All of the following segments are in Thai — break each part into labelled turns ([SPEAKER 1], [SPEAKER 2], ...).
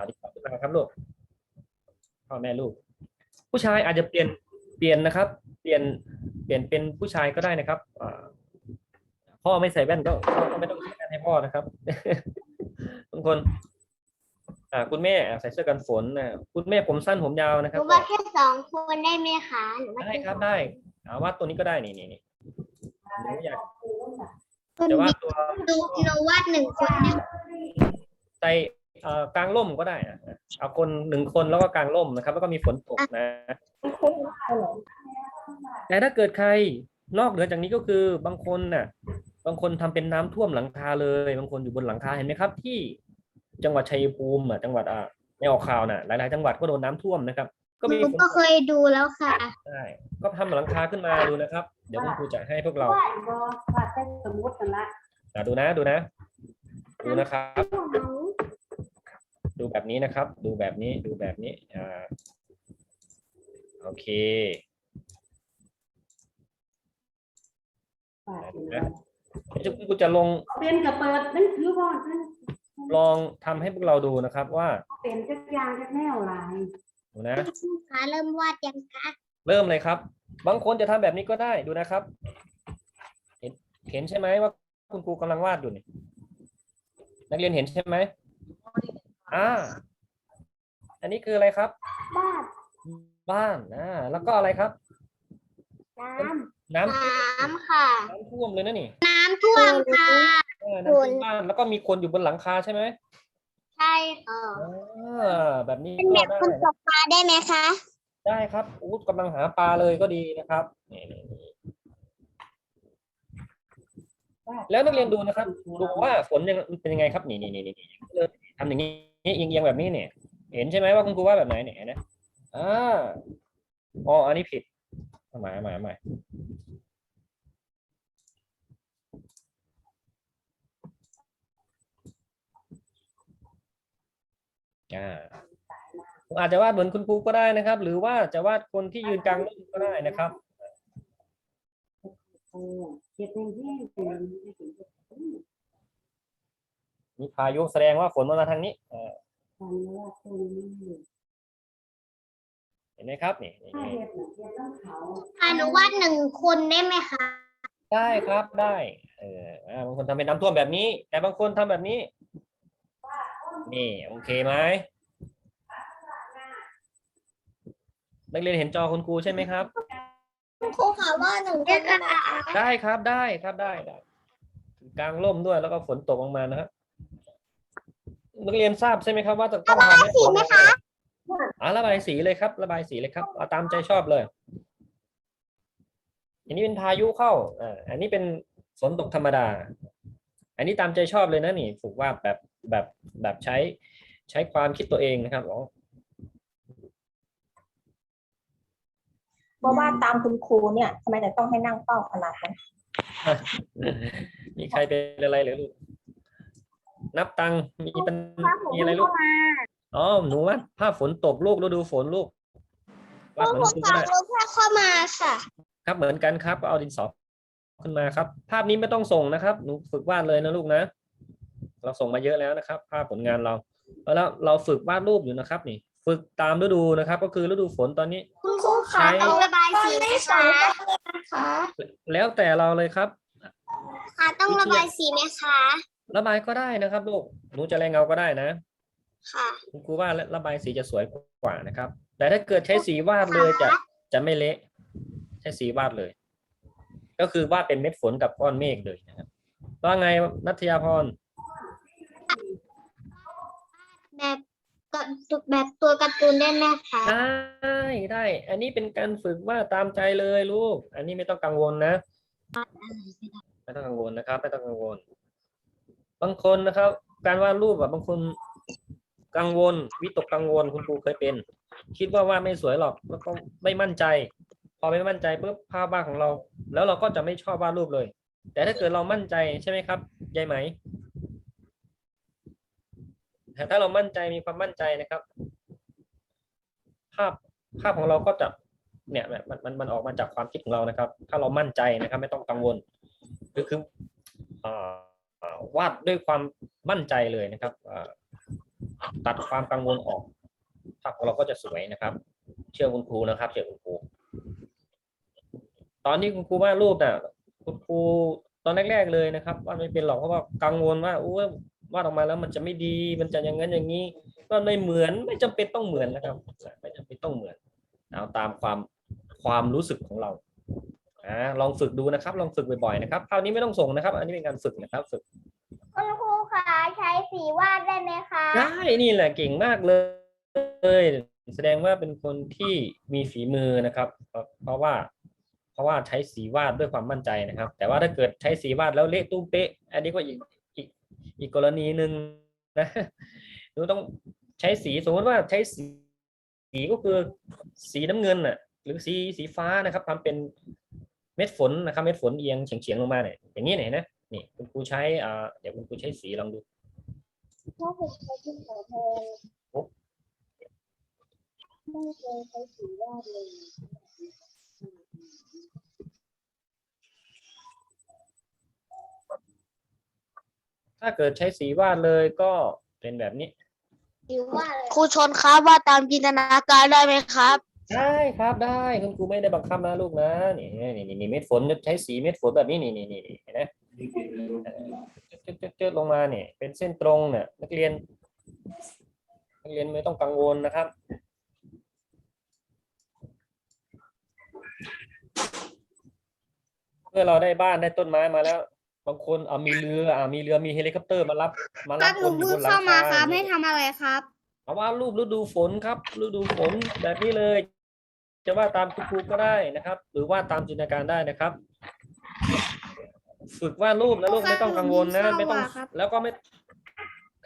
[SPEAKER 1] เอาดีกว่าขึ้นมาครับลูกพ่อแม่ลูก ผู้ชายอาจจะเปลี่ยนเปลี่ยนนะครับ เปลี่ยนเปลี่ยนเป็นผู้ชายก็ได้นะครับอ่าพ่อไม่ใส่แว่นก็ก็ไม่ต้องใส่แว่นให้พ่อนะครับบางคนอ่าคุณแม่อะใส่เสื้อกันฝนนะคุณแม่ผมสั้นผมยาวนะ
[SPEAKER 2] ห
[SPEAKER 1] ครับ
[SPEAKER 2] นูว่าแค่สองคนได้ไหมคะหนูว่า
[SPEAKER 1] ได้
[SPEAKER 2] แค่
[SPEAKER 1] ครับได้เอาวาดตัวนี้ก็ได้นี่นี่นี่หนูอยาก
[SPEAKER 2] คน
[SPEAKER 1] จะวา
[SPEAKER 2] เดี
[SPEAKER 1] ดตัว
[SPEAKER 2] ยวดูหนูวาดหนึ่งคนได้
[SPEAKER 1] ใส่เอ่อ กลางร่มก็ได้อะเอาคนหนึ่งคนแล้วก็กลางร่มนะครับ แล้วก็มีฝนตกนะแต่ถ้าเกิดใครนอกเหนือจากนี้ก็คือบางคนน่ะ บางคนทำเป็นน้ำท่วมหลังคาเลย บางคนอยู่บนหลังคาเห็นไหมครับ ที่จังหวัดชัยภูมิอะจังหวัดอะไม่ออกข่าวน่ะ หลาย ๆ จังหวัดก็โดนน้ำท่วมนะครับ ก็
[SPEAKER 2] ห
[SPEAKER 1] มี
[SPEAKER 2] นู
[SPEAKER 1] ฝน
[SPEAKER 2] ก็
[SPEAKER 1] ต
[SPEAKER 2] เค
[SPEAKER 1] ก
[SPEAKER 2] ยดูแล้วค่ะ
[SPEAKER 1] ใช่ก็ทำหลังคาขึ้นมาดูนะครับ เดี๋ยวคุณครูจะให้พวกเรา
[SPEAKER 3] วาดบอวาดได้สมมติกันละ
[SPEAKER 1] อะดูนะดูนะ ดูนะครับ ดูแบบนี้นะครับ ดูแบบนี้ดูแบบนี้อ่าโอเค
[SPEAKER 3] วาด
[SPEAKER 1] นะเดี๋ยวคุณครูจะลง
[SPEAKER 3] เป็นกับเปิดนั่นคือว่านั่น
[SPEAKER 1] ลองทำให้พวกเราดูนะครับว่า
[SPEAKER 3] เป็นจักรยานจักรแนวลาย
[SPEAKER 1] ดูนะ
[SPEAKER 2] คะเริ่มวาดยังคะ
[SPEAKER 1] เริ่มเลยครับ บางคนจะทำแบบนี้ก็ได้ดูนะครับ เห็นเห็นใช่ไหมว่าคุณครูกำลังวาดอยู่นี่นักเรียนเห็นใช่ไหม อ่า อันนี้คืออะไรครับ
[SPEAKER 2] บ้าน
[SPEAKER 1] บ้านอ่าแล้วก็อะไรครับ
[SPEAKER 2] น้
[SPEAKER 1] น้ำำ
[SPEAKER 2] น้ำค่ะ
[SPEAKER 1] น้ำท่วมเลยนะนี่
[SPEAKER 2] น้ำท่วมค่ะ
[SPEAKER 1] เออน้ำท่วมบ้านแล้วก็มีคนอยู่บนหลังคาใช่ไหม
[SPEAKER 2] ใช่ค่ะ
[SPEAKER 1] อ่าแบบนี้
[SPEAKER 2] เป็น
[SPEAKER 1] ก็
[SPEAKER 2] แบบ
[SPEAKER 1] ได้
[SPEAKER 2] คนตกปลาได้ไหมคะ
[SPEAKER 1] ได้ครับอู้กำลังหาปลาเลยก็ดีนะครับนี่นี่นี่แล้วนักเรียนดูนะครับ ดูว่าฝนยังเป็นยังไงครับ นี่นี่นี่นี่นี่เลยทำอย่างนี้ เอียงเอียงแบบนี้เนี่ย เห็นใช่ไหมว่าคุณครูว่าแบบไหนเนี่ยนะอ่าอ๋ออันนี้ผิดเอาใหม่เอาใหม่เอาใหม่อ่าอาจจะวาดเหมือนคุณครูก็ได้นะครับ หรือว่าจะวาดคนที่ยืนกลางร่มก็ได้นะครับ
[SPEAKER 3] โอ้เก็บเป็นที่เป็น
[SPEAKER 1] มีพายุแสดงว่าฝนมาทางนี้เออ
[SPEAKER 3] ทำว่าตรงนี้
[SPEAKER 1] เห็นไหมครับนี่นี่
[SPEAKER 3] ถ้า
[SPEAKER 1] นี่
[SPEAKER 3] เห็ดน่ะเห็ดต้องเขา
[SPEAKER 2] ค่ะหนูวาดหนึ่งคนได้ไหมคะ
[SPEAKER 1] ได้ครับได้เอออ่าบางคนทำเป็นน้ำท่วมแบบนี้ แต่บางคนทำแบบนี้ นี่ โอเคไหมนักเรียนเห็นจอคุณครูใช่ไหมครับ
[SPEAKER 2] ครูค่ะว่าหนึ่งคนได้ไหมคะ
[SPEAKER 1] ได้ครับได้ครับได้ได้กลางร่มด้วยแล้วก็ฝนตกลงมานะครับ นักเรียนทราบใช่ไหมครับว่าจะต้องทำให้ฝนตกอ่าระบายสีเลยครับ ระบายสีเลยครับเอาตามใจชอบเลย อันนี้เป็นพายุเข้าอ่าอันนี้เป็นฝนตกธรรมดา อันนี้ตามใจชอบเลยนะนี่ฝึกวาดแบบแบบแบบใช้ใช้ความคิดตัวเองนะครับอ๋อ
[SPEAKER 4] เพราะว่าตามคุณครูเนี่ยทำไมแต่ต้องให้นั่งเฝ้าขนาดนั้น
[SPEAKER 1] มีใครเป็นอะไรหรือลูก นับตังค์มีเป็นมีอะไรลูกอ๋อหนูว่าภาพฝนตกลูกฤดูฝนลูกวาดเหมือนครูก็ได้
[SPEAKER 2] รู้แค่เข้ามาค่ะ
[SPEAKER 1] ครับเหมือนกันครับก็เอาดินสอขึ้นมาครับ ภาพนี้ไม่ต้องส่งนะครับ หนูฝึกวาดเลยนะลูกนะ เราส่งมาเยอะแล้วนะครับ ภาพผลงานเรา แล้วเราฝึกวาดรูปอยู่นะครับนี่ ฝึกตามฤดูนะครับ ก็คือฤดูฝนตอนนี้
[SPEAKER 2] คุณครูค่ะ
[SPEAKER 1] ใช้
[SPEAKER 2] ต้องระบายสีไหมคะคะ
[SPEAKER 1] แล้วแต่เราเลยครับ
[SPEAKER 2] ค่ะต้องระบายสีไหมคะ
[SPEAKER 1] ระบายก็ได้นะครับลูกหนูจะแรงเงาก็ได้นะ
[SPEAKER 2] ค่ะ
[SPEAKER 1] คุณครูว่าระบายสีจะสวยกว่านะครับ แต่ถ้าเกิดใช้สีวาดเลยจะจะไม่เละ ใช้สีวาดเลย ก็คือวาดเป็นเม็ดฝนกับก้อนเมฆเลยนะครับว่าไงนัทยาพร
[SPEAKER 2] แบบกับแบบตัวการ์ตูนได้ไหมคะ
[SPEAKER 1] ได้ได้ อันนี้เป็นการฝึกวาดตามใจเลยลูก อันนี้ไม่ต้องกังวลนะ ไม่ต้องกังวลนะครับ ไม่ต้องกังวล บางคนนะครับ การวาดรูปแบบบางคนกังวล วิตกกังวลคุณครูเคยเป็น คิดว่าวาดไม่สวยหรอกแล้วก็ไม่มั่นใจ พอไม่มั่นใจปุ๊บภาพวาดของเรา แล้วเราก็จะไม่ชอบวาดรูปเลย แต่ถ้าเกิดเรามั่นใจใช่ไหมครับยายไหมแต่ถ้าเรามั่นใจมีความมั่นใจนะครับ ภาพภาพของเราก็จะเนี่ยมันมันมันออกมาจากความคิดของเรานะครับ ถ้าเรามั่นใจนะครับ ไม่ต้องกังวล คือคืออ่าอ่า วาดด้วยความมั่นใจเลยนะครับตัดความกังวลออกภาพของเราก็จะสวยนะครับ เชื่อคุณครูนะครับ เชื่อคุณครู ตอนนี้คุณครูวาดรูปน่ะคุณครูตอนแรกๆเลยนะครับวาดไม่เป็นหรอกเพราะว่ากังวลว่าโอ้ยวาดออกมาแล้วมันจะไม่ดี มันจะอย่างนั้นอย่างนี้ก็ไม่เหมือนไม่จำเป็นต้องเหมือนนะครับ ไม่จำเป็นต้องเหมือนเอาตามความความรู้สึกของเรา อ่าลองฝึกดูนะครับ ลองฝึกบ่อยๆนะครับคราวนี้ไม่ต้องส่งนะครับ อันนี้เป็นการฝึกนะครับฝึก
[SPEAKER 2] คุณครูคะใช้สีวาดได้ไหมคะ
[SPEAKER 1] ได้นี่แหละเก่งมากเลยแสดงว่าเป็นคนที่มีฝีมือนะครับ เพราะเพราะว่า เพราะว่าใช้สีวาดด้วยความมั่นใจนะครับ แต่ว่าถ้าเกิดใช้สีวาดแล้วเละตุ้มเป๊ะ อันนี้ก็อีกอีกอีกกรณีหนึ่งนะหนูต้องใช้สีสมมติว่าใช้สีสีก็คือสีน้ำเงินน่ะ หรือสีสีฟ้านะครับทำเป็นเม็ดฝนนะครับเม็ดฝนเอียงเฉียงๆลงมาเนี่ยอย่างนี้เนี่ยเห็นไหมนี่คุณครูใช้อ่าเดี๋ยวคุณครูใช้สีลองดู
[SPEAKER 2] ถ้าผมใช้ที่ขอแทน
[SPEAKER 1] โอ้
[SPEAKER 2] ไม่เคยใช้สีวาดเลย
[SPEAKER 1] ถ้าเกิดใช้สีวาดเลยก็เป็นแบบนี้
[SPEAKER 2] สีวาด
[SPEAKER 5] ครูชนครับว่าตามจินตนาการได้ไหมครับ
[SPEAKER 1] ได้ครับได้คุณครูไม่ได้บังคับนะลูกนะนี่นี่นี่นี่เม็ดฝนจะใช้สีเม็ดฝนแบบนี้นี่นี่นี่เห็นไหมเอ่อเจิดเจิดเจิดลงมาเนี่ยเป็นเส้นตรงเนี่ยนักเรียน นักเรียนไม่ต้องกังวลนะครับเมื่อเราได้บ้านได้ต้นไม้มาแล้ว บางคนอ่ามีเรืออ่ามีเรือมีเฮลิคอปเตอร์มารับมา
[SPEAKER 2] ค
[SPEAKER 1] รั
[SPEAKER 2] รั
[SPEAKER 1] บบ
[SPEAKER 2] ห
[SPEAKER 1] ค
[SPEAKER 2] นู
[SPEAKER 1] นอยู่
[SPEAKER 2] เพิ่
[SPEAKER 1] บ
[SPEAKER 2] ง
[SPEAKER 1] นหลั
[SPEAKER 2] เข้างมา
[SPEAKER 1] คา
[SPEAKER 2] ครับ
[SPEAKER 1] เนี่
[SPEAKER 2] ให้
[SPEAKER 1] ย
[SPEAKER 2] ทำอะไรครับ
[SPEAKER 1] เอาว่ารูปฤดูฝนครับฤดูฝนแบบนี้เลย จะว่าตามคุณครูก็ได้นะครับ หรือว่าตามจินตนาการได้นะครับ ฝึกวาดรูปนะลูก
[SPEAKER 2] ครูครับ
[SPEAKER 1] ไม่ต้องกังวลนะ
[SPEAKER 2] หนูมี
[SPEAKER 1] ไม่ต้อง
[SPEAKER 2] เข้ามาครับ
[SPEAKER 1] แล้วก็ไม่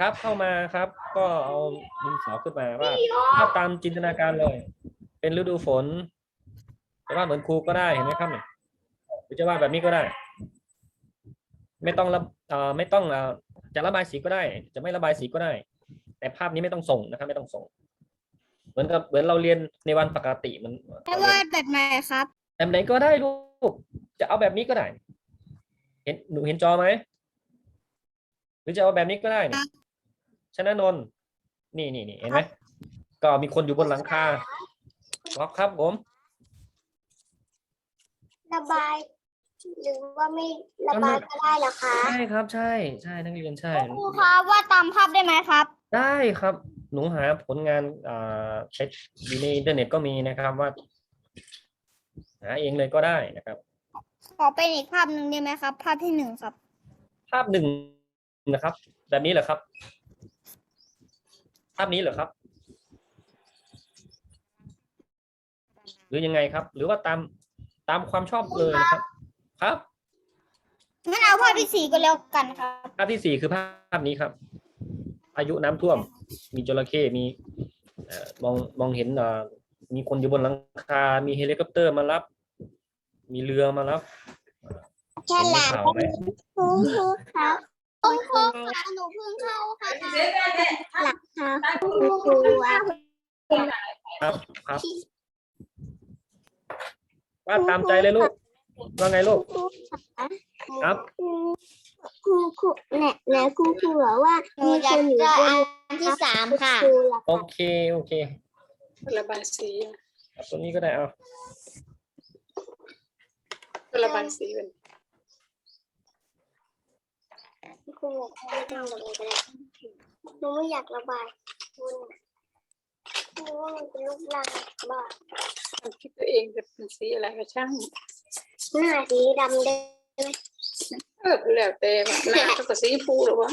[SPEAKER 1] ครับเข้ามาครับ ก็เอาดินสอขึ้นมาว่าภาพตามจินตนาการเลย เป็นฤดูฝนจะว่าดเหมือนครูก็ได้เห็นไหมครับเนี่ยหรือจะว่าดแบบนี้ก็ได้ ไม่ต้องระเอ่อไม่ต้องเอ่อจะระบายสีก็ได้ จะไม่ระบายสีก็ได้ แต่ภาพนี้ไม่ต้องส่งนะครับ ไม่ต้องส่ง เหมือนกับเหมือนเราเรียนในวันปกติมัน
[SPEAKER 2] ให้วาดแบบไหนครับ
[SPEAKER 1] แบบไหนก็ได้ลูกจะเอาแบบนี้ก็ได้ เห็นหนูเห็นจอไหมหรือจะเอาแบบนี้ก็ได้นี่ชนะนนท์นี่นี่นี่เห็นไหมก็มีคนอยู่บนหลังคาครับครับผม
[SPEAKER 2] ระบาย หรือว่าไม่ระบายก็ได้เหรอคะ
[SPEAKER 1] ใช่ครับใช่ ใช่นักเรียนใช่
[SPEAKER 2] ครูครับวาดตามภาพได้ไหมครับ
[SPEAKER 1] ได้ครับ หนูหาผลงานอ่าเช็คอยู่ในอินเทอร์เน็ตก็มีนะครับว่า หาเองเลยก็ได้นะครับ
[SPEAKER 2] ขอเป็นอีกภาพหนึ่งได้ไหมครับ ภาพที่หนึ่งครับ
[SPEAKER 1] ภาพหนึ่งนะครับ แบบนี้เหรอครับ ภาพนี้เหรอครับ หรือยังไงครับ หรือว่าตามตามความชอบเลยนะครับ ครับ
[SPEAKER 2] งั้นเอาภาพที่สี่ก็แล้วกันครับ
[SPEAKER 1] ภาพที่สี่คือภาพนี้ครับ อายุน้ำท่วม มีจระเข้มีเอ่อมองมองเห็นเอ่อมีคนอยู่บนหลังคา มีเฮลิคอปเตอร์มารับ มีเรือมารับ
[SPEAKER 2] แค่
[SPEAKER 1] เห็น
[SPEAKER 2] ห
[SPEAKER 1] ใน
[SPEAKER 2] ลาน
[SPEAKER 1] ข่าวไหม
[SPEAKER 2] ครูครูครับคุณครูคะหนูเพิ่งเข้าค่ะหลักค่ะคุณครูอะ
[SPEAKER 1] ครับครับว่าดตามใจเลยลูก ว่าไงลูกครับ
[SPEAKER 2] ครูครูเนี่ยนี่ครูครูบอกว่ามีคนอยู่บนอันที่สามค่ะ
[SPEAKER 1] โอเค โอเค
[SPEAKER 6] ระบายสีอะ
[SPEAKER 1] เอาตัวนี้ก็ได้เอา
[SPEAKER 6] ระบายสีเป็น
[SPEAKER 2] ครูบอกไม่ต้องระบายก็ได้หนูไม่อยากระบายคุณหนูว่ามันเป็นรูปร่างบ้า
[SPEAKER 6] คิดตัวเองจะเป็นสีอะไรก็ช่าง
[SPEAKER 2] หน้าสีดำได้
[SPEAKER 6] เออแล้วแต่ว่าหน้าเขาก็สีฟูหรือวะ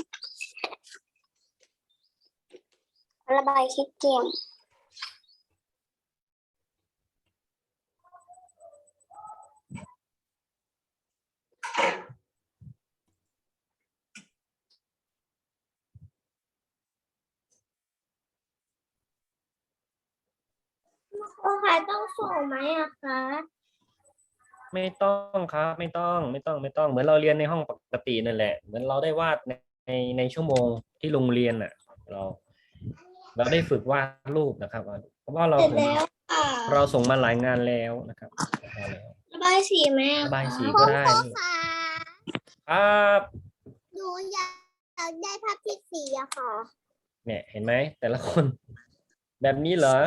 [SPEAKER 2] ระบายคิดเกมครูคะต้องส่งไหมอะคะ
[SPEAKER 1] ไม่ต้องครับ ไม่ต้องไม่ต้องไม่ต้องเหมือนเราเรียนในห้องปกตินั่นแหละ เหมือนเราได้วาดในในในชั่วโมงที่โรงเรียนน่ะ เรา เราได้ฝึกวาดรูปนะครับเพราะว่าเรา
[SPEAKER 2] เสร็จแล้วค่ะ
[SPEAKER 1] เราส่งมาหลายงานแล้วนะครับเอาแล้ว
[SPEAKER 2] ระบายสีไหมอะ
[SPEAKER 1] ระบายสีก็ได้
[SPEAKER 2] ครู
[SPEAKER 1] นี่
[SPEAKER 2] คะ
[SPEAKER 1] ครับ
[SPEAKER 2] หนูอยากได้ภาพที่สี่อะค่ะ
[SPEAKER 1] เนี่ยเห็นไหมแต่ละคน แบบนี้เหรอ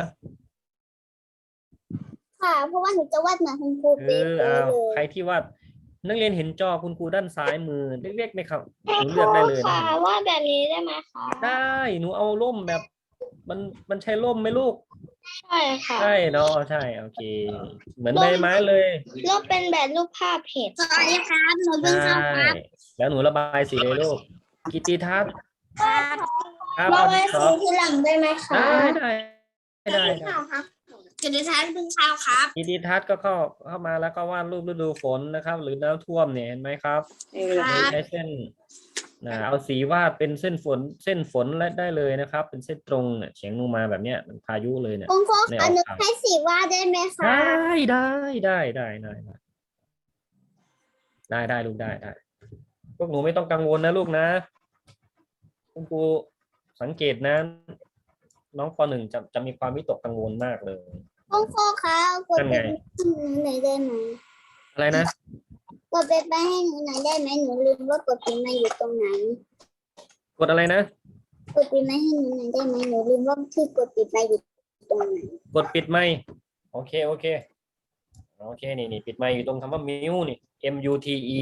[SPEAKER 2] ค่ะ เพราะว่าหนูจะวาดเหมือนคุณครู
[SPEAKER 1] เอ
[SPEAKER 2] เป๊ะ
[SPEAKER 1] อ
[SPEAKER 2] เล
[SPEAKER 1] เอา
[SPEAKER 2] ย
[SPEAKER 1] ใครที่วาดนักเรียนเห็นจอคุณครูด้านซ้ายมือเล็กๆไหมครับหนูเลือกได้เลยนะ
[SPEAKER 2] ค่ะวาดแบบนี้ได้ไหมคะ
[SPEAKER 1] ได้หนูเอาร่มแบบ มันมันใช้ร่มไหมลูก
[SPEAKER 2] ใช่ค่ะ
[SPEAKER 1] ใช่เนาะใช่โอเค เหมือนใบไม้เลย
[SPEAKER 2] รูปเป็นแบบรูปภาพเห็ดสวัสดีครับหนูเพิ่ง
[SPEAKER 1] ใช่
[SPEAKER 2] เข้าครับ
[SPEAKER 1] แล้วหนูระบายสีเลยลูกกิตติทัศน์ครับ
[SPEAKER 2] ระ
[SPEAKER 1] เอา
[SPEAKER 2] บาย
[SPEAKER 1] ค
[SPEAKER 2] สี
[SPEAKER 1] รับ
[SPEAKER 2] ทีหลังได้ไหมคะ
[SPEAKER 1] ได้ได้ได้ได้
[SPEAKER 2] ครับ กิดิทัศน์พึ่งเช้าครับ
[SPEAKER 1] กิดิทัศน์ก็เข้าเข้ามาแล้วก็วาดรูปฤดูฝนนะครับ หรือน้ำท่วมเนี่ยเห็นไหมครับใช้เส้นนะเอาสีวาดเป็นเส้นฝนเส้นฝนและได้เลยนะครับ เป็นเส้นตรงเนี่ยเฉียงลงมาแบบเนี้ยเป็นพายุเลยเนี่ย
[SPEAKER 2] คุณครูอนุให้สีวาดได้ไหมคะ
[SPEAKER 1] ได้ได้ได้ได้ได้ได้ได้ลูกได้ได้พวกหนูไม่ต้องกังวลนะลูกนะคุณครูสังเกตนะน้องปหนึ่งจะจะมีความวิตกกังวลมากเลย
[SPEAKER 2] คุณครูคะกด
[SPEAKER 1] นั่น
[SPEAKER 2] ไป
[SPEAKER 1] ไง
[SPEAKER 2] ให้หนูหน่อยได้ไหม
[SPEAKER 1] อะไรนะ
[SPEAKER 2] กดไปไปให้หนูหน่อยได้ไหมหนูลืมว่ากดปิดมาอยู่ตรงไหน
[SPEAKER 1] กดอะไรนะ
[SPEAKER 2] กดปิดมาให้หนูหน่อยได้ไหมหนูลืมว่าที่กดปิดมาอยู่ตรงไหน
[SPEAKER 1] กดปิดไมค์โอเคโอเคโอเคนี่นี่ปิดไมค์อยู่ตรงคำว่ามิวนี่ M U T E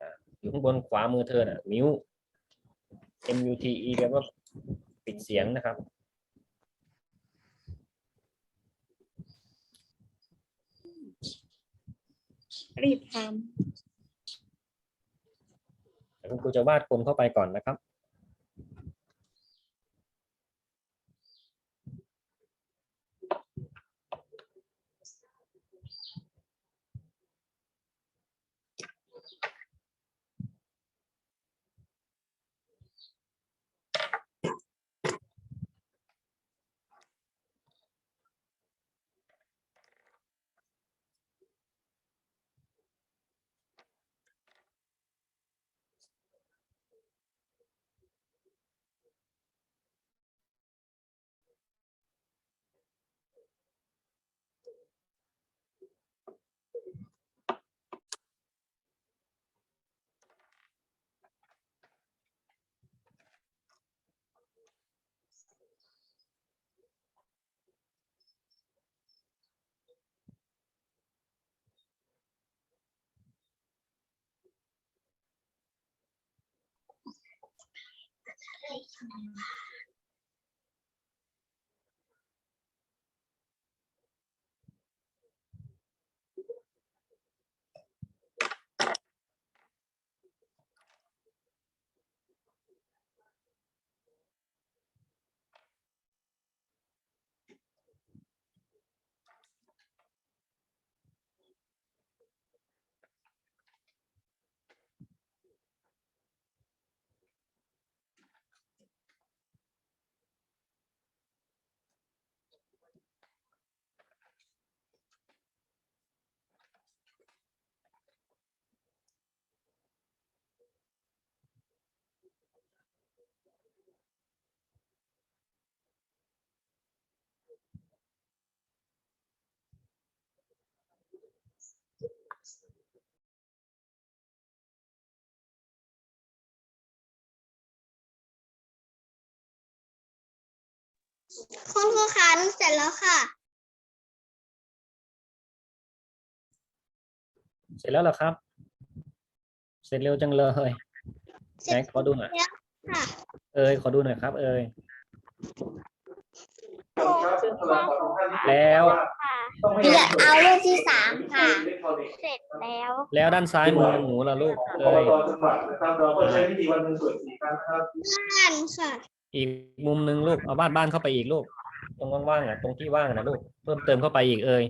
[SPEAKER 1] อะอยู่ข้างบนขวามือเธอน่ะมิว M U T E แปลว่าปิดเสียงนะครับ
[SPEAKER 4] รีบทำ
[SPEAKER 1] คุณครูจะวาดคมเข้าไปก่อนนะครับ 太聪了
[SPEAKER 2] คุณครูคะหนูเสร็จแล้วค่ะ
[SPEAKER 1] เสร็จแล้วเหรอครับ เสร็จเร็วจังเลย
[SPEAKER 2] เสร็
[SPEAKER 1] ไหน
[SPEAKER 2] จ
[SPEAKER 1] ขอดูหน่อย
[SPEAKER 2] แล้วค่ะ
[SPEAKER 1] เอ้ยขอดูหน่อยครับ เอ้ยแล้ว
[SPEAKER 2] ค่ะเดี๋ยวเอารูปที่สามค่ะ เสร็จแล้ว
[SPEAKER 1] แล้วด้านซ้ายมือหนูล่ะลูก
[SPEAKER 7] อบ
[SPEAKER 1] เอ้ย
[SPEAKER 7] ตจังหวัดนะครับเราก็ใช้วิธีวันหนึ่งส่วนสี่ครั้งนะครับ
[SPEAKER 2] บ้านค่ะ
[SPEAKER 1] อีกมุมหนึ่งลูกเอาบ้านบ้านเข้าไปอีกลูก ตรงว่างๆอะตรงที่ว่างนะลูกเพิ่มเติมเข้าไปอีกเอ่ย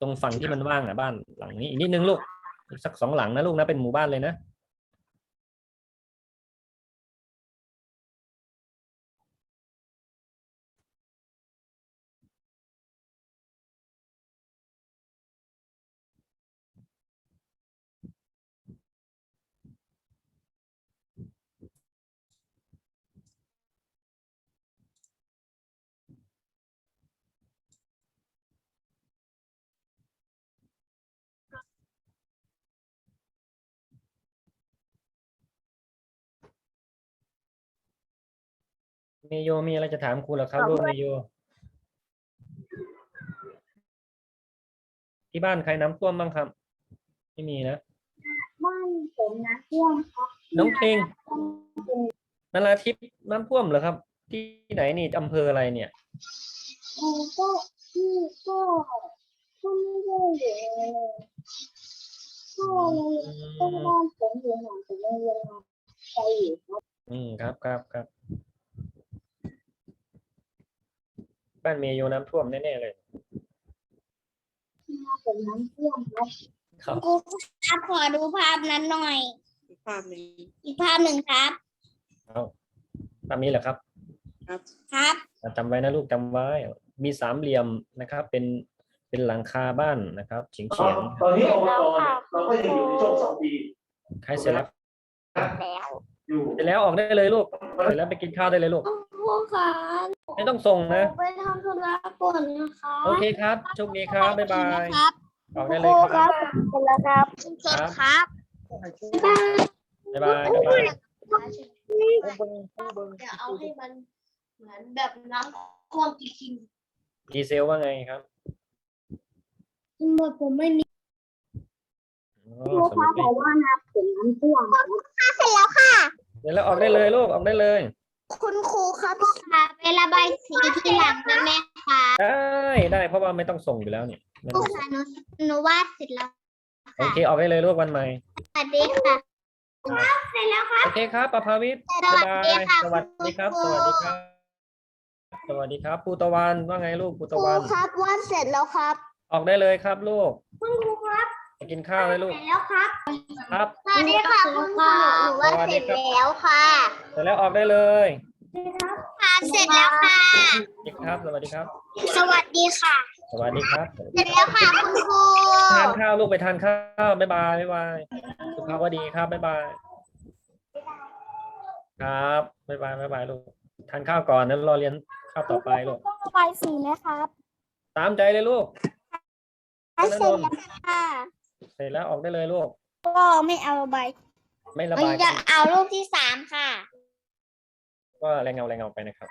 [SPEAKER 1] ตรงฝั่งที่มันว่างอะบ้านหลังนี้อีกนิดนึงลูกอีกสักสองหลังนะลูกนะเป็นหมู่บ้านเลยนะ เมโยมีอะไรจะถามครูเหรอครับลูกเมโย ที่บ้านใครน้ำท่วมบ้างครับ ไม่มีนะ
[SPEAKER 2] บ้านผมนะท่วมครับ
[SPEAKER 1] น้องเพลงนาราทิพย์น้ำท่วมเหรอครับ ที่ไหนนี่อำเภออะไรเนี่ย
[SPEAKER 2] เออก็ที่ก็ก็ไม่ได้อยู่เลยก็เลยก็บ้านผมอยู่ห่างจากโรงเรียนมาไกลอยู่ครับ
[SPEAKER 1] อืมครับครับครับ บ้านเมโยน้ำท่วมแน่ๆเลย
[SPEAKER 2] ผมน้ำท่วมครับ
[SPEAKER 1] ครับ
[SPEAKER 2] ครูครับขอดูภาพนั้นหน่อย
[SPEAKER 6] อีกภาพหนึ่ง
[SPEAKER 2] อีกภาพหนึ่งครับ
[SPEAKER 1] เอาตามนี้แหละครับ
[SPEAKER 6] ครับ
[SPEAKER 2] ครับ
[SPEAKER 1] อะจำไว้นะลูกจำไว้ มีสามเหลี่ยมนะครับ เป็นเป็นหลังคาบ้านนะครับเฉียง
[SPEAKER 7] ต
[SPEAKER 1] เฉี
[SPEAKER 7] อยน
[SPEAKER 1] ง
[SPEAKER 7] ตอนนี้อบตเนี่ยเราก็ยังอยู่ในช่วงสองปี
[SPEAKER 1] ใครเสร็จแล้ว
[SPEAKER 2] แล้ว
[SPEAKER 7] อยู่
[SPEAKER 1] เสร็จแล้วออกได้เลยลูกเสร็จแล้วไปกินข้าวได้เลยลูก
[SPEAKER 2] ครูคะ
[SPEAKER 1] ไม่ต้องส่งนะ
[SPEAKER 2] ไปทำธุระก่อนนะคะ
[SPEAKER 1] โอเคครับโชคดีครับ บ๊ายบาย
[SPEAKER 2] ครับ
[SPEAKER 1] ออกได้เลยครับ
[SPEAKER 2] เสร็จแล้วครับ
[SPEAKER 1] ครับบ๊ายบายบ๊ายบาย
[SPEAKER 2] จะเอาให้มันเหมือนแบบน้ำคลองจริง
[SPEAKER 1] ดีเซลว่าไงครับ
[SPEAKER 2] ๆหมดผมไม่มี
[SPEAKER 1] อ๋อสนุกดี
[SPEAKER 2] ว่าน้ำผมน้ำท่วมเสร็จแล้วค่ะ
[SPEAKER 1] เดี๋ยวแล้วออกได้เลยลูกออกได้เลย
[SPEAKER 2] คุณครูครับค่ะไประบายสีที่หลังได้ไหมคะ
[SPEAKER 1] ได้ได้เพราะว่าไม่ต้องส่งอยู่แล้วเนี่ยไม่
[SPEAKER 2] ครู
[SPEAKER 1] ต้อง
[SPEAKER 2] คะหนูหนูวาดเสร็จแล้ว
[SPEAKER 1] โอเคออกได้เลยลูกวันใหม่
[SPEAKER 2] สวัสดีค่ะเสร็จแล้วค่ะ
[SPEAKER 1] โอเคครับปภาวิทย์
[SPEAKER 2] ส
[SPEAKER 1] บ๊าย
[SPEAKER 2] วัส
[SPEAKER 1] บา
[SPEAKER 2] ดี
[SPEAKER 1] ย
[SPEAKER 2] ค่ะ
[SPEAKER 1] สวัสดีครับ สวัสดีครับ สวัสดีครับภูตะวันว่าไงลูกภู
[SPEAKER 2] ค
[SPEAKER 1] ตะ
[SPEAKER 2] รู
[SPEAKER 1] วัน
[SPEAKER 2] ครับวาดเสร็จแล้วครับ
[SPEAKER 1] ออกได้เลยครับลูก
[SPEAKER 2] คุณครูครับ
[SPEAKER 1] ไป กินข้าวเลยลูก
[SPEAKER 2] เสร็จแล้วครับ
[SPEAKER 1] ครับ
[SPEAKER 2] สวัสดีค่ะคุณครูหนูวาดเสร็จแล้วค่ะ
[SPEAKER 1] เสร็จแล้วออกได้เลย
[SPEAKER 2] ค่ะเสร็จแล้วค่ะ
[SPEAKER 1] สวัสดีครับ สวัสดีครับ
[SPEAKER 2] สวัสดีค่ะ
[SPEAKER 1] สวัสดีครับ
[SPEAKER 2] เสร็จแล้วค่ะคุณครู
[SPEAKER 1] ทานข้าวลูกไปทานข้าวบ๊ายบายบ๊ายบายสุขภาพว่าดีครับบ๊ายบาย ครับบ๊ายบายบ๊ายบายลูก ทานข้าวก่อนแล้วรอเรียนข้าวต่อไปลูก
[SPEAKER 2] ระบายสีไหมครับ
[SPEAKER 1] ตามใจเลยลูก
[SPEAKER 2] เสร็จแล้วค่ะ
[SPEAKER 1] เสร็จแล้วออกได้เลยลูก
[SPEAKER 2] ก็ไม่เอาระบาย
[SPEAKER 1] ไม่ระ
[SPEAKER 2] มัน
[SPEAKER 1] บาย
[SPEAKER 2] อยากเอารูปที่สามค่ะ
[SPEAKER 1] ก็แรงเงาแรงเงาไปนะครับ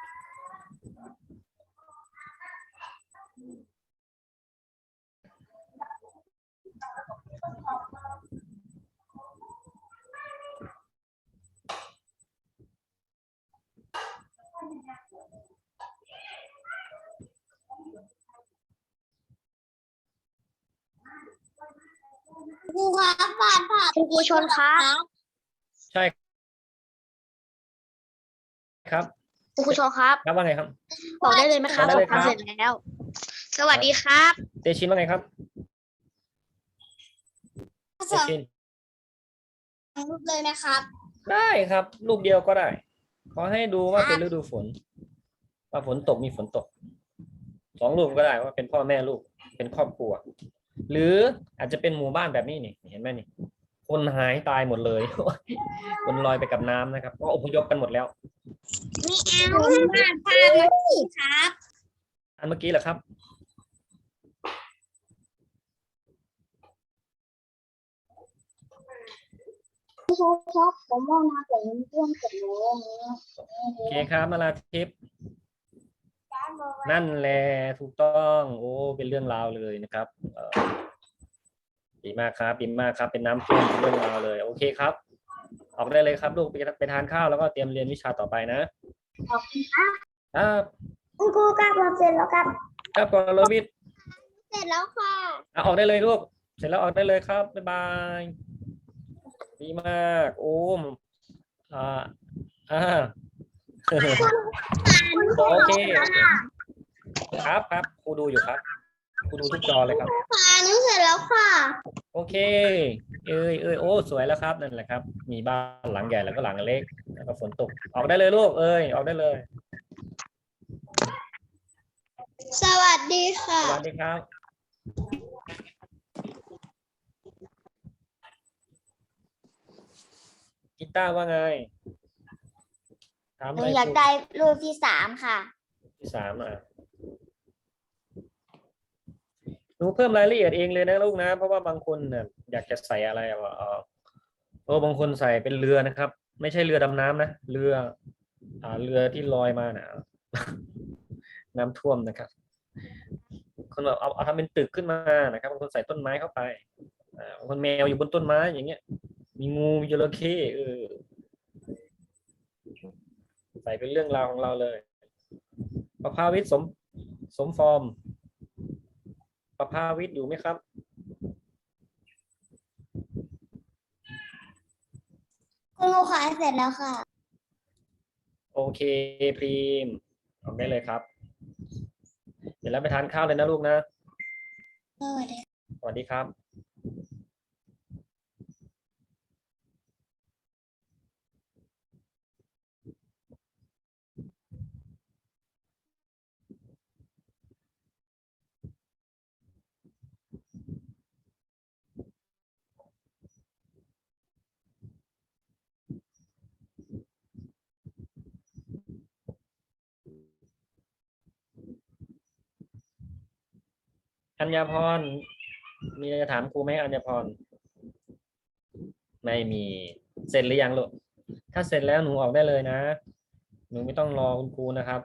[SPEAKER 2] ครูครับวาดภาพ
[SPEAKER 5] คุณครูชนครับ
[SPEAKER 1] ใช่ครับ
[SPEAKER 5] คุณครูชนครับ
[SPEAKER 1] ครับว่าไงครับ
[SPEAKER 5] บอกได้เลยไหมครับ
[SPEAKER 1] บอกได้เลยครับ
[SPEAKER 5] ทำเสร็จแล้ว สวัสดีครับ
[SPEAKER 1] เตชินว่าไงครับเตชิน
[SPEAKER 2] รูปเลยนะครับ
[SPEAKER 1] ได้ครับลูกเดียวก็ได้ ขอให้ดูว่าเป็นฤดูฝน ว่าฝนตกมีฝนตกสองลูกก็ได้ว่าเป็นพ่อแม่ลูก เป็นครอบครัว หรืออาจจะเป็นหมู่บ้านแบบนี้นี่เห็นไหมนี่ คนหายตายหมดเลย คนลอยไปกับน้ำนะครับ ก็อพยพกันหมดแล้ว
[SPEAKER 2] ไม่เอาวาดภาพมาสิครับ
[SPEAKER 1] อันเมื่อกี้เหรอครับ
[SPEAKER 2] ครูครับผมว่านาแต่ยังท่วมเสร็จแล้วนะ
[SPEAKER 1] โอเคครับมาลาทิพย์ นั่นแหละถูกต้อง โอ้ เป็นเรื่องราวเลยนะครับเอ่อดีมากครับดีมากครับ เป็นน้ำท่วมเป็นเรื่องราวเลย โอเคครับ ออกได้เลยครับลูกไปไปทานข้าวแล้วก็เตรียมเรียนวิชาต่อไปนะ
[SPEAKER 2] ขอบคุณครับ
[SPEAKER 1] ครับ
[SPEAKER 2] คุณครูครับผมเสร็จแล้วครับ
[SPEAKER 1] ครับกรวิทย์
[SPEAKER 2] เสร็จแล้วค่ะ
[SPEAKER 1] อะออกได้เลยลูก เสร็จแล้วออกได้เลยครับ บ๊ายบาย ดีมาก โอ้มอ่าอ่า โอเค ครับครับครูดูอยู่ครับครูดูทุกจอเลยครับ
[SPEAKER 2] ค่ะนึกเสร็จแล้วค่ะ
[SPEAKER 1] โอเค เอ้ยเอ้ยโอ้สวยแล้วครับนั่นแหละครับ มีบ้านหลังใหญ่แล้วก็หลังเล็ก แล้วก็ฝนตก ออกได้เลยลูกเอ้ยออกได้เลย
[SPEAKER 2] สวัสดีค่ะ
[SPEAKER 1] สวัสดีครับกีตาร์ว่าไง ถาม
[SPEAKER 2] ห
[SPEAKER 1] ห
[SPEAKER 2] นู
[SPEAKER 1] น่อย
[SPEAKER 2] อยาก
[SPEAKER 1] สิ
[SPEAKER 2] ได้รูปที่สามค่ะ
[SPEAKER 1] ที่สามอะหนูเพิ่มรายละเอียดเองเลยนะลูกนะ เพราะว่าบางคนเนี่ยอยากจะใส่อะไรอะเออโอ้บางคนใส่เป็นเรือนะครับ ไม่ใช่เรือดำน้ำนะเรือ อ่าเรือที่ลอยมาน่ะน้ำท่วมนะครับ คนแบบเอาเอาทำเป็นตึกขึ้นมานะครับบางคนใส่ต้นไม้เข้าไปอ่าบางคนแมวอยู่บนต้นไม้อย่างเงี้ย มีงูมีจระเข้เออ ใส่เป็นเรื่องราวของเราเลยประภาวิทย์สมสมฟอร์มประภาวิทย์อยู่ไหมครับ
[SPEAKER 2] คุณครูขายเสร็จแล้วค่ะ
[SPEAKER 1] โอเคพรีมออกได้เลยครับ เดี๋ยวเราไปทานข้าวเลยนะลูกนะ
[SPEAKER 2] สวัสดี
[SPEAKER 1] สวัสดีครับ อัญญาพร มีอะไรจะถามครูไหมอัญญาพร ไม่มี เสร็จหรือยังลูก ถ้าเสร็จแล้วหนูออกได้เลยนะ หนูไม่ต้องรอคุณครูนะครับ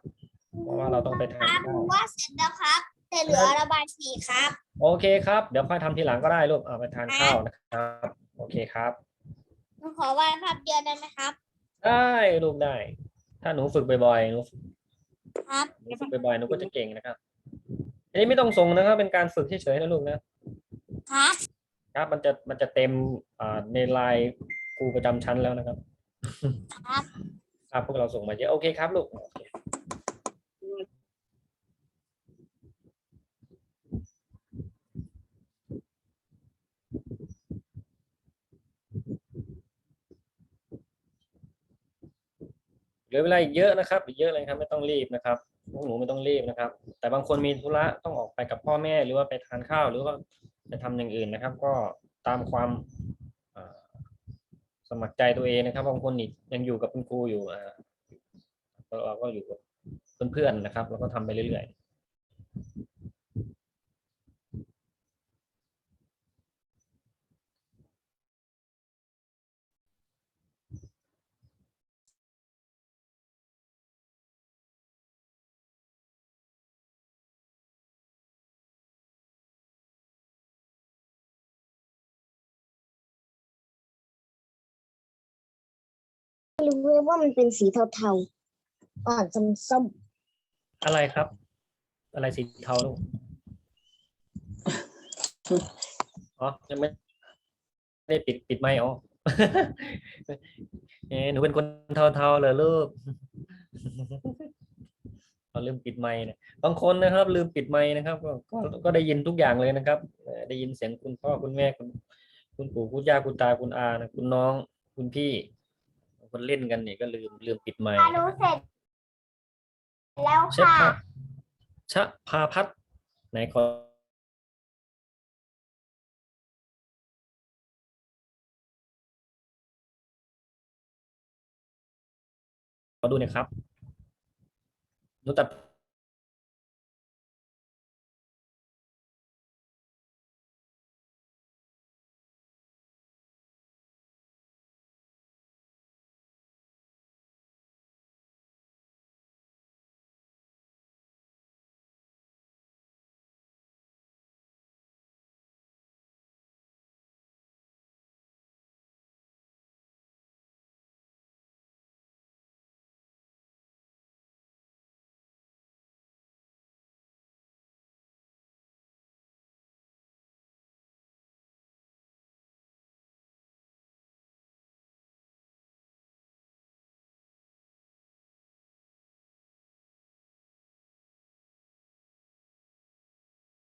[SPEAKER 1] เพราะว่าเราต้องไปทาน
[SPEAKER 2] ครับ
[SPEAKER 1] ข้าว
[SPEAKER 2] ว่าเสร็จแล้วครับแต่เหลือระบายสีครับ
[SPEAKER 1] โอเคครับ เดี๋ยวค่อยทำทีหลังก็ได้ลูก เอาไปทานข้าวนะครับ โอเคครับ
[SPEAKER 2] หนูขอวาดภาพเดียวได้ไหมครับ
[SPEAKER 1] ได้ลูกได้ ถ้าหนูฝึกบ่อยๆ หนู
[SPEAKER 2] ครับ
[SPEAKER 1] หนูฝึกบ่อยๆ หนูก็จะเก่งนะครับ อันนี้ไม่ต้องส่งนะครับ เป็นการฝึกเฉยๆนะลูกนะ
[SPEAKER 2] ครับ
[SPEAKER 1] ครับมันจะมันจะเต็มอ่าในไลน์ครูประจำชั้นแล้วนะครับ
[SPEAKER 2] ครับ
[SPEAKER 1] ครับพวกเราส่งมาเยอะโอเคครับลูกโอเคเหลือเวลาอีกเยอะนะครับอีกเยอะเลยครับ ไม่ต้องรีบนะครับ พวกหนูไม่ต้องรีบนะครับ แต่บางคนมีธุระต้องออกไปกับพ่อแม่หรือว่าไปทานข้าว หรือว่าไปทำอย่างอื่นนะครับ ก็ตามความสมัครใจตัวเองนะครับบางคนนี่ยังอยู่กับคุณครูอยู่เราก็อยู่กับเพื่อนๆนะครับ แล้วก็ทำไปเรื่อยๆ
[SPEAKER 2] รู้เลยว่ามันเป็นสีเทาๆ อ่อนส้ม
[SPEAKER 1] อะไรครับ อะไรสีเทาลูกอ๋อยังไม่ไม่ได้ปิดปิดไมค์อ๋อ เอะหนูเป็นคนเทาๆเลยลูก เราลืมปิดไมค์เนี่ยบางคนนะครับ ลืมปิดไมค์นะครับ ก็ก็ก็ได้ยินทุกอย่างเลยนะครับเอ่อได้ยินเสียงคุณพ่อคุณแม่คุณคุณปู่คุณย่าคุณตาคุณอานะคุณน้องคุณพี่บาง คนเล่นกันเนี่ยก็ลืมลืมปิดไมค์
[SPEAKER 2] ๆอารู้เสร็จ แล้ว
[SPEAKER 1] ชะ
[SPEAKER 2] ค่ะ
[SPEAKER 1] พาชะพาพัฒน์ไหนขอขอดูหน่อยครับหนูตัด